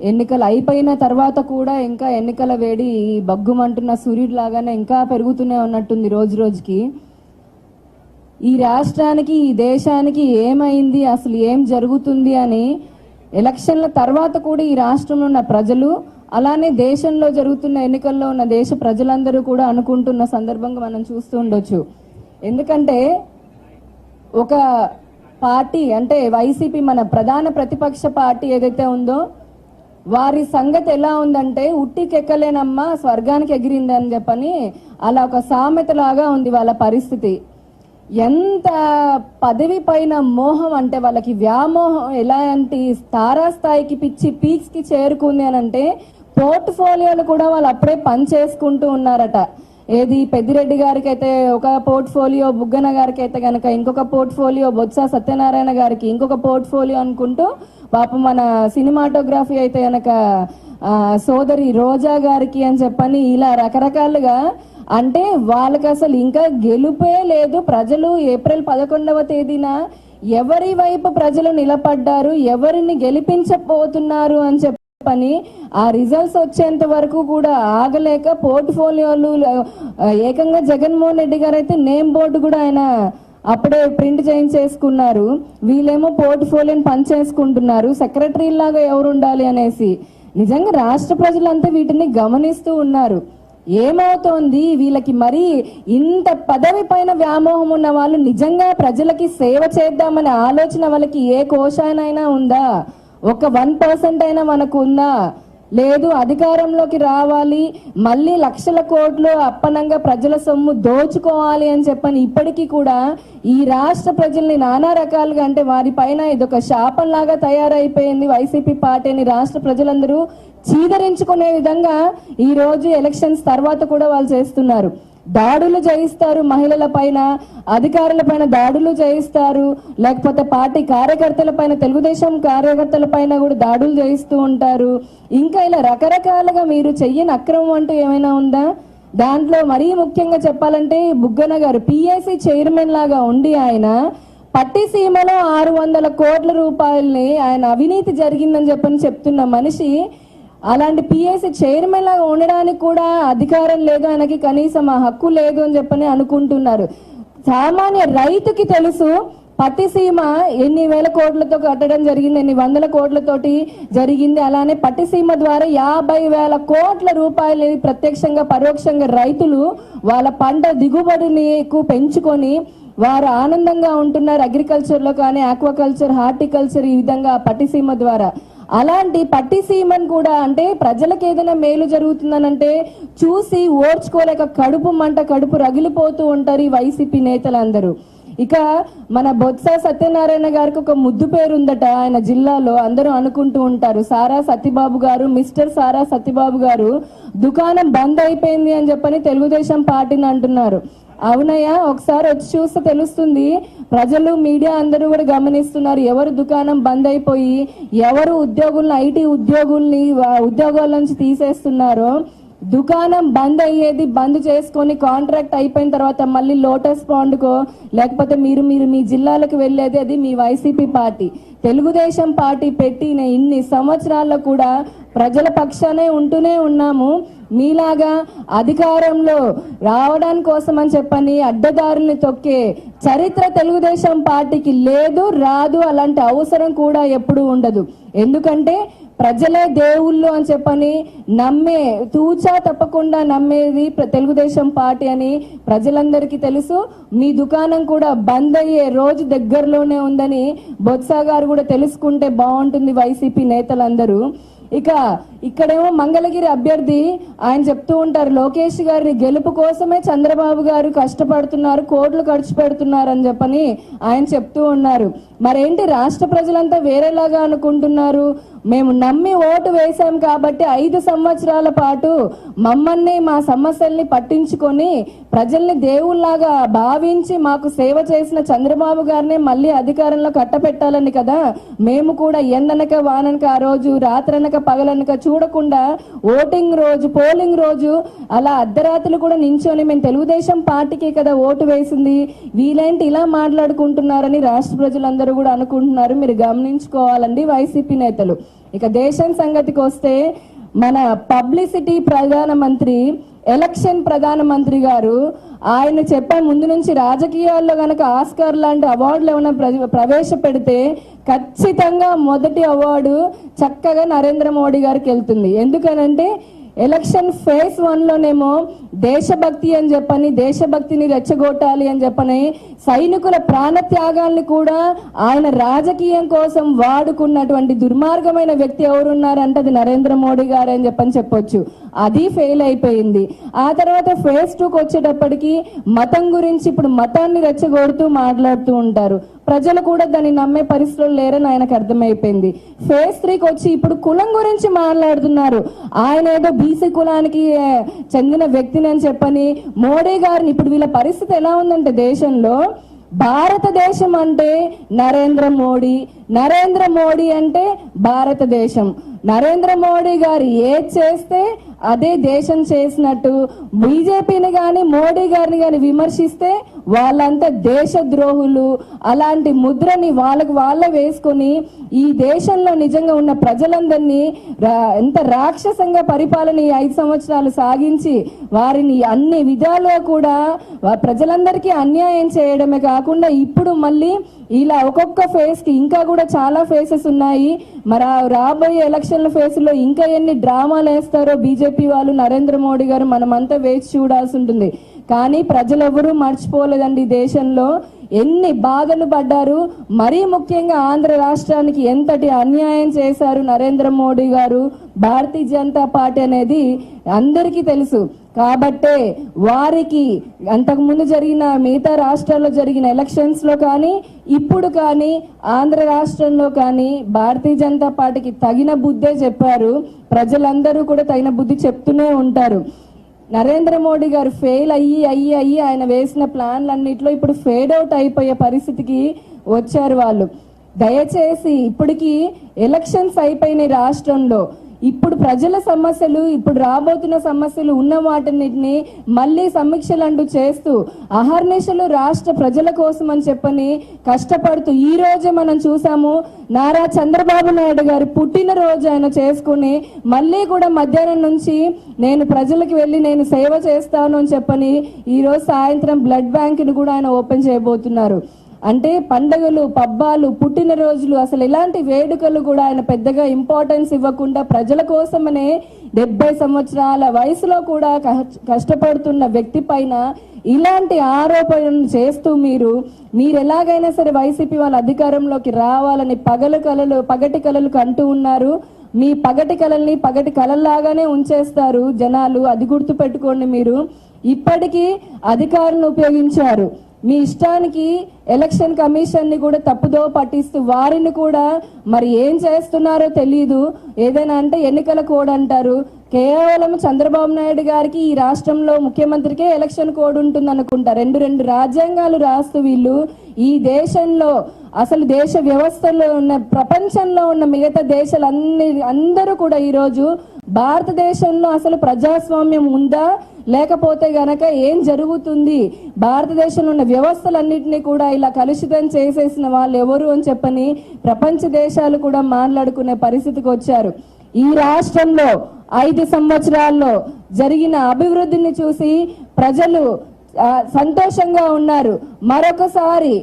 ఎన్నికలు అయిపోయిన తర్వాత కూడా ఇంకా ఎన్నికల వేడి ఈ బగ్గుమంటున్న సూర్యుడు లాగానే ఇంకా పెరుగుతూనే ఉన్నట్టుంది రోజు రోజుకి. ఈ రాష్ట్రానికి ఈ దేశానికి ఏమైంది అసలు ఏం జరుగుతుంది అని ఎలక్షన్ల తర్వాత కూడా ఈ రాష్ట్రంలో ఉన్న ప్రజలు అలానే దేశంలో జరుగుతున్న ఎన్నికల్లో ఉన్న దేశ ప్రజలందరూ కూడా అనుకుంటున్న సందర్భంగా మనం చూస్తూ ఉండొచ్చు. ఎందుకంటే ఒక పార్టీ అంటే వైసీపీ మన ప్రధాన ప్రతిపక్ష పార్టీ ఏదైతే ఉందో వారి సంగతి ఎలా ఉందంటే ఉట్టికెక్కలేనమ్మా స్వర్గానికి ఎగిరింది అని చెప్పని అలా ఒక సామెత లాగా ఉంది వాళ్ళ పరిస్థితి. ఎంత పదవి పైన మోహం అంటే వాళ్ళకి వ్యామోహం ఎలాంటి తారాస్థాయికి పిచ్చి పీక్స్కి చేరుకుంది అని అంటే పోర్ట్ఫోలియోలు కూడా వాళ్ళు అప్పుడే పని చేసుకుంటూ ఉన్నారట. ఏది పెద్దిరెడ్డి గారికి అయితే ఒక పోర్ట్ఫోలియో బుగ్గన గారికి అయితే కనుక ఇంకొక పోర్ట్ఫోలియో బొత్స సత్యనారాయణ గారికి ఇంకొక పోర్ట్ఫోలియో అనుకుంటూ పాప మన సినిమాటోగ్రఫీ అయితే కనుక సోదరి రోజా గారికి అని చెప్పని ఇలా రకరకాలుగా అంటే వాళ్ళకి అసలు ఇంకా గెలుపే లేదు. ప్రజలు ఏప్రిల్ పదకొండవ తేదీన ఎవరి వైపు ప్రజలు నిలబడ్డారు ఎవరిని గెలిపించబోతున్నారు అని చెప్పని ఆ రిజల్ట్స్ వచ్చేంత వరకు కూడా ఆగలేక పోర్ట్ఫోలియోలు ఏకంగా జగన్మోహన్ రెడ్డి గారు అయితే నేమ్ బోర్డు కూడా ఆయన అప్పుడే ప్రింట్ చేయించేసుకున్నారు వీళ్ళేమో పోర్ట్ఫోలియోని పనిచేసుకుంటున్నారు సెక్రటరీ లాగా ఎవరు ఉండాలి అనేసి. నిజంగా రాష్ట్ర ప్రజలంతా వీటిని గమనిస్తూ ఉన్నారు. ఏమవుతోంది? వీళ్ళకి మరి ఇంత పదవి పైన వ్యామోహం ఉన్న వాళ్ళు నిజంగా ప్రజలకి సేవ చేద్దామనే ఆలోచన వాళ్ళకి ఏ కోశానైనా ఉందా? ఒక వన్ పర్సెంట్ అయినా మనకు ఉందా? లేదు అధికారంలోకి రావాలి మళ్ళీ లక్షల కోట్లు అప్పనంగా ప్రజల సొమ్ము దోచుకోవాలి అని చెప్పని ఇప్పటికీ కూడా ఈ రాష్ట్ర ప్రజల్ని నానా రకాలుగా అంటే వారి పైన ఇదొక శాపంలాగా తయారైపోయింది. వైసీపీ పార్టీని రాష్ట్ర ప్రజలందరూ చీదరించుకునే విధంగా ఈరోజు ఎలక్షన్స్ తర్వాత కూడా వాళ్ళు చేస్తున్నారు. దాడులు జయిస్తారు మహిళల పైన అధికారుల పైన దాడులు జయిస్తారు. లేకపోతే పార్టీ కార్యకర్తల పైన తెలుగుదేశం కార్యకర్తల పైన కూడా దాడులు చేయిస్తూ ఉంటారు. ఇంకా ఇలా రకరకాలుగా మీరు చెయ్యని అక్రమం అంటూ ఏమైనా ఉందా? దాంట్లో మరీ ముఖ్యంగా చెప్పాలంటే బుగ్గన గారు పిఎస్సి చైర్మన్ లాగా ఉండి ఆయన పట్టిసీమలో ఆరు వందల కోట్ల రూపాయల్ని ఆయన అవినీతి జరిగిందని చెప్పని చెప్తున్న మనిషి అలాంటి పిఎస్సి చైర్మన్ లాగా ఉండడానికి కూడా అధికారం లేదు. ఆయనకి కనీసం ఆ హక్కు లేదు అని చెప్పని అనుకుంటున్నారు. సామాన్య రైతుకి తెలుసు పట్టిసీమ ఎన్ని వేల కోట్లతో కట్టడం జరిగింది ఎన్ని వందల కోట్లతోటి జరిగింది. అలానే పట్టిసీమ ద్వారా యాభై వేల కోట్ల రూపాయలు ప్రత్యక్షంగా పరోక్షంగా రైతులు వాళ్ళ పంట దిగుబడిని ఎక్కువ పెంచుకొని వారు ఆనందంగా ఉంటున్నారు. అగ్రికల్చర్లో కానీ ఆక్వాకల్చర్ హార్టికల్చర్ ఈ విధంగా పట్టిసీమ ద్వారా. అలాంటి పట్టిసీమను కూడా అంటే ప్రజలకు ఏదైనా మేలు జరుగుతుందనంటే చూసి ఓర్చుకోలేక కడుపు మంట కడుపు రగిలిపోతూ ఉంటారు ఈ వైసీపీ నేతలందరూ. ఇక మన బొత్స సత్యనారాయణ గారికి ఒక ముద్దు పేరు ఉందట ఆయన జిల్లాలో అందరూ అనుకుంటూ ఉంటారు సారా సత్యబాబు గారు మిస్టర్ సారా సత్యబాబు గారు దుకాణం బంద్ అయిపోయింది అని చెప్పని తెలుగుదేశం పార్టీని అంటున్నారు. అవునయ్యా ఒకసారి వచ్చి చూస్తే తెలుస్తుంది. ప్రజలు మీడియా అందరూ కూడా గమనిస్తున్నారు. ఎవరు దుకాణం బంద్ అయిపోయి ఎవరు ఉద్యోగుల్ని ఐటీ ఉద్యోగుల్ని ఉద్యోగాల నుంచి తీసేస్తున్నారో. దుకాణం బంద్ అయ్యేది బంద్ చేసుకొని కాంట్రాక్ట్ అయిపోయిన తర్వాత మళ్ళీ లోటస్ పాండ్కో లేకపోతే మీరు మీరు మీ జిల్లాలకు వెళ్ళేది అది మీ వైసీపీ పార్టీ. తెలుగుదేశం పార్టీ పెట్టిన ఇన్ని సంవత్సరాల్లో కూడా ప్రజల పక్షానే ఉంటూనే ఉన్నాము. మీలాగా అధికారంలో రావడానికి కోసం అని చెప్పని అడ్డదారుల్ని తొక్కే చరిత్ర తెలుగుదేశం పార్టీకి లేదు రాదు అలాంటి అవసరం కూడా ఎప్పుడూ ఉండదు. ఎందుకంటే ప్రజలే దేవుళ్ళు అని చెప్పని నమ్మే తూచా తప్పకుండా నమ్మేది ప్ర- తెలుగుదేశం పార్టీ అని ప్రజలందరికీ తెలుసు. మీ దుకాణం కూడా బంద్ అయ్యే రోజు దగ్గరలోనే ఉందని బొత్స గారు కూడా తెలుసుకుంటే బాగుంటుంది వైసీపీ నేతలందరూ. ఇక ఇక్కడేమో మంగళగిరి అభ్యర్థి ఆయన చెప్తూ ఉంటారు లోకేష్ గారిని గెలుపు కోసమే చంద్రబాబు గారు కష్టపడుతున్నారు కోట్లు ఖర్చు పెడుతున్నారు అని చెప్పని ఆయన చెప్తూ ఉన్నారు. మరేంటి రాష్ట్ర ప్రజలంతా వేరేలాగా అనుకుంటున్నారు? మేము నమ్మి ఓటు వేశాం కాబట్టి ఐదు సంవత్సరాల పాటు మమ్మల్ని మా సమస్యల్ని పట్టించుకొని ప్రజల్ని దేవుళ్ళాగా భావించి మాకు సేవ చేసిన చంద్రబాబు గారినే మళ్ళీ అధికారంలో కట్టపెట్టాలని కదా. మేము కూడా ఎండనక వాననక ఆ రోజు రాత్రనక పగలనక చూడకుండా ఓటింగ్ రోజు పోలింగ్ రోజు అలా అర్ధరాత్రులు కూడా నించొని మేము తెలుగుదేశం పార్టీకే కదా ఓటు వేసింది. వీలేంటి ఇలా మాట్లాడుకుంటున్నారని రాష్ట్ర ప్రజలందరూ కూడా అనుకుంటున్నారు. మీరు గమనించుకోవాలండి వైసీపీ నేతలు. ఇక దేశం సంగతికి వస్తే మన పబ్లిసిటీ ప్రధానమంత్రి ఎలక్షన్ ప్రధానమంత్రి గారు ఆయన చెప్పే ముందు నుంచి రాజకీయాల్లో కనుక ఆస్కార్ లాంటి అవార్డులు ఏమైనా ప్ర- ప్రవేశపెడితే ఖచ్చితంగా మొదటి అవార్డు చక్కగా నరేంద్ర మోడీ గారికి వెళ్తుంది. ఎందుకనంటే ఎలక్షన్ ఫేజ్ వన్లోనేమో దేశభక్తి అని చెప్పని దేశభక్తిని రెచ్చగొట్టాలి అని చెప్పని సైనికుల ప్రాణత్యాగాల్ని కూడా ఆయన రాజకీయం కోసం వాడుకున్నటువంటి దుర్మార్గమైన వ్యక్తి ఎవరున్నారంటే అది నరేంద్ర మోడీ గారు అని చెప్పని చెప్పొచ్చు. అది ఫెయిల్ అయిపోయింది. ఆ తర్వాత ఫేజ్ టూకి వచ్చేటప్పటికి మతం గురించి ఇప్పుడు మతాన్ని రెచ్చగొడుతూ మాట్లాడుతూ ఉంటారు. ప్రజలు కూడా దాన్ని నమ్మే పరిస్థితులు లేరని ఆయనకు అర్థమైపోయింది. ఫేజ్ త్రీకి వచ్చి ఇప్పుడు కులం గురించి మాట్లాడుతున్నారు. ఆయన ఏదో బీసీ కులానికి చెందిన వ్యక్తిని అని చెప్పని మోడీ గారిని ఇప్పుడు వీళ్ళ పరిస్థితి ఎలా ఉందంటే దేశంలో భారతదేశం అంటే నరేంద్ర మోడీ నరేంద్ర మోడీ అంటే భారతదేశం. నరేంద్ర మోడీ గారు ఏది చేస్తే అదే దేశం చేసినట్టు బీజేపీని కానీ మోడీ గారిని కానీ విమర్శిస్తే వాళ్ళంతా దేశద్రోహులు. అలాంటి ముద్రని వాళ్ళకు వాళ్ళ వేసుకొని ఈ దేశంలో నిజంగా ఉన్న ప్రజలందరినీ రా- ఎంత రాక్షసంగా పరిపాలన ఈ ఐదు సంవత్సరాలు సాగించి వారిని అన్ని విధాలుగా కూడా ప్రజలందరికీ అన్యాయం చేయడమే కాకుండా ఇప్పుడు మళ్ళీ ఇలా ఒక్కొక్క ఫేస్కి ఇంకా కూడా చాలా ఫేసెస్ ఉన్నాయి. మరి రాబోయే ఎలక్షన్ ఎలక్షన్ల ఫేస్లో ఇంకా ఎన్ని డ్రామాలు వేస్తారో బీజేపీ వాళ్ళు నరేంద్ర మోడీ గారు మనమంతా వేచి చూడాల్సి ఉంటుంది. కానీ ప్రజలెవరూ మర్చిపోలేదండి దేశంలో ఎన్ని బాధలు పడ్డారు. మరీ ముఖ్యంగా ఆంధ్ర రాష్ట్రానికి ఎంతటి అన్యాయం చేశారు నరేంద్ర మోడీ గారు. భారతీయ జనతా పార్టీ అనేది అందరికీ తెలుసు. కాబట్టే వారికి అంతకుముందు జరిగిన మిగతా రాష్ట్రాల్లో జరిగిన ఎలక్షన్స్లో కానీ ఇప్పుడు కానీ ఆంధ్ర రాష్ట్రంలో కానీ భారతీయ జనతా పార్టీకి తగిన బుద్ధే చెప్పారు. ప్రజలందరూ కూడా తగిన బుద్ధి చెప్తూనే ఉంటారు. నరేంద్ర మోడీ గారు ఫెయిల్ అయ్యి అయ్యి అయ్యి ఆయన వేసిన ప్లాన్లన్నింటిలో ఇప్పుడు ఫేడ్ అవుట్ అయిపోయే పరిస్థితికి వచ్చారు వాళ్ళు. దయచేసి ఇప్పటికీ ఎలక్షన్స్ అయిపోయినాయి రాష్ట్రంలో. ఇప్పుడు ప్రజల సమస్యలు ఇప్పుడు రాబోతున్న సమస్యలు ఉన్న వాటిని మళ్ళీ సమీక్షలు అంటూ చేస్తూ అహర్నిశలు రాష్ట్ర ప్రజల కోసం అని చెప్పని కష్టపడుతూ ఈ రోజే మనం చూసాము నారా చంద్రబాబు నాయుడు గారి పుట్టినరోజు ఆయన చేసుకుని మళ్ళీ కూడా మధ్యాహ్నం నుంచి నేను ప్రజలకు వెళ్ళి నేను సేవ చేస్తాను అని చెప్పని ఈరోజు సాయంత్రం బ్లడ్ బ్యాంక్ను కూడా ఆయన ఓపెన్ చేయబోతున్నారు. అంటే పండగలు పబ్బాలు పుట్టినరోజులు అసలు ఇలాంటి వేడుకలు కూడా ఆయన పెద్దగా ఇంపార్టెన్స్ ఇవ్వకుండా ప్రజల కోసమనే డెబ్బై సంవత్సరాల వయసులో కూడా కష్టపడుతున్న వ్యక్తి పైన ఇలాంటి ఆరోపణలు చేస్తూ మీరు మీరు ఎలాగైనా సరే వైసీపీ వాళ్ళ అధికారంలోకి రావాలని పగలు కలలు పగటి కలలు కంటూ ఉన్నారు. మీ పగటి కళల్ని పగటి కళల్లాగానే ఉంచేస్తారు జనాలు అది గుర్తు పెట్టుకోండి మీరు. ఇప్పటికీ అధికారులను ఉపయోగించారు. మీ ఇష్టానికి ఎలక్షన్ కమిషన్ని కూడా తప్పుదో పట్టిస్తూ వారిని కూడా మరి ఏం చేస్తున్నారో తెలియదు ఏదైనా అంటే ఎన్నికల కోడ్ అంటారు. కేవలం చంద్రబాబు నాయుడు గారికి ఈ రాష్ట్రంలో ముఖ్యమంత్రికే ఎలక్షన్ కోడ్ ఉంటుంది అనుకుంటా రెండు రెండు రాజ్యాంగాలు రాస్తూ వీళ్ళు ఈ దేశంలో అసలు దేశ వ్యవస్థలో ఉన్న ప్రపంచంలో ఉన్న మిగతా దేశాలన్ని అందరూ కూడా ఈరోజు భారతదేశంలో అసలు ప్రజాస్వామ్యం ఉందా? లేకపోతే గనక ఏం జరుగుతుంది? భారతదేశంలో ఉన్న వ్యవస్థలన్నింటినీ కూడా ఇలా కలుషితం చేసేసిన వాళ్ళు ఎవరు అని చెప్పని ప్రపంచ దేశాలు కూడా మాట్లాడుకునే పరిస్థితికి వచ్చారు. ఈ రాష్ట్రంలో ఐదు సంవత్సరాల్లో జరిగిన అభివృద్ధిని చూసి ప్రజలు సంతోషంగా ఉన్నారు. మరొకసారి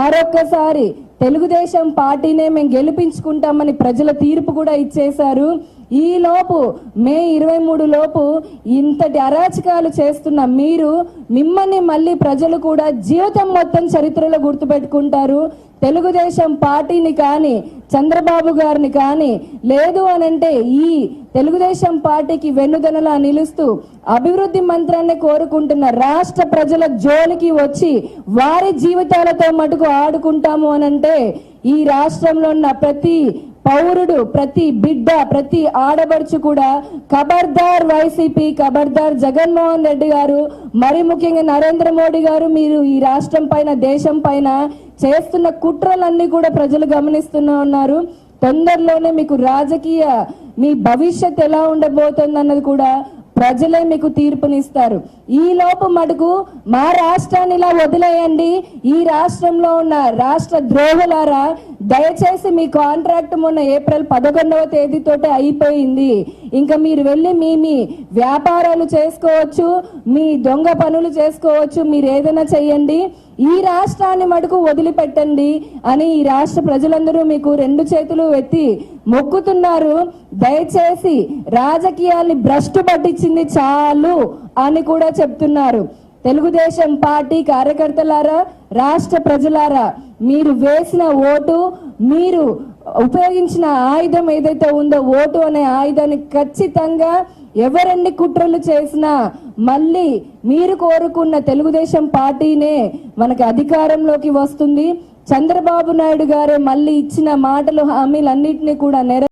మరొకసారి తెలుగుదేశం పార్టీనే మేము గెలిపించుకుంటామని ప్రజల తీర్పు కూడా ఇచ్చేశారు. ఈ లోపు మే ఇరవై మూడు లోపు ఇంతటి అరాచకాలు చేస్తున్న మీరు మిమ్మల్ని మళ్ళీ ప్రజలు కూడా జీవితం మొత్తం చరిత్రలో గుర్తుపెట్టుకుంటారు. తెలుగుదేశం పార్టీని కానీ చంద్రబాబు గారిని కానీ లేదు అనంటే ఈ తెలుగుదేశం పార్టీకి వెన్నుదనలా నిలుస్తూ అభివృద్ధి మంత్రాన్ని కోరుకుంటున్న రాష్ట్ర ప్రజల జోలికి వచ్చి వారి జీవితాలతో మటుకు ఆడుకుంటాము అనంటే ఈ రాష్ట్రంలో ఉన్న ప్రతి పౌరుడు ప్రతి బిడ్డ ప్రతి ఆడబడుచు కూడా ఖబర్దార్ వైసీపీ ఖబర్దార్ జగన్మోహన్ రెడ్డి గారు మరి ముఖ్యంగా నరేంద్ర మోడీ గారు మీరు ఈ రాష్ట్రం పైన దేశం పైన చేస్తున్న కుట్రలన్నీ కూడా ప్రజలు గమనిస్తూనే ఉన్నారు. తొందరలోనే మీకు రాజకీయ మీ భవిష్యత్ ఎలా ఉండబోతుంది అన్నది కూడా ప్రజలే మీకు తీర్పునిస్తారు. ఈ లోపు మటుకు మా రాష్ట్రాన్ని ఇలా వదిలేయండి. ఈ రాష్ట్రంలో ఉన్న రాష్ట్ర ద్రోహులారా దయచేసి మీ కాంట్రాక్ట్ మొన్న ఏప్రిల్ పదకొండవ తేదీతోటే అయిపోయింది. ఇంకా మీరు వెళ్ళి మీ మీ వ్యాపారాలు చేసుకోవచ్చు మీ దొంగ పనులు చేసుకోవచ్చు మీరు ఏదైనా చెయ్యండి. ఈ రాష్ట్రాన్ని మటుకు వదిలిపెట్టండి అని ఈ రాష్ట్ర ప్రజలందరూ మీకు రెండు చేతులు ఎత్తి మొక్కుతున్నారు. దయచేసి రాజకీయాల్ని భ్రష్టు పట్టించింది చాలు అని కూడా చెప్తున్నారు. తెలుగుదేశం పార్టీ కార్యకర్తలారా రాష్ట్ర ప్రజలారా మీరు వేసిన ఓటు మీరు ఉపయోగించిన ఆయుధం ఏదైతే ఉందో ఓటు అనే ఆయుధాన్ని ఖచ్చితంగా ఎవరెన్ని కుట్రలు చేసినా మళ్ళీ మీరు కోరుకున్న తెలుగుదేశం పార్టీనే మనకి అధికారంలోకి వస్తుంది. చంద్రబాబు నాయుడు గారే మళ్ళీ ఇచ్చిన మాటలు హామీలన్నింటినీ కూడా నెర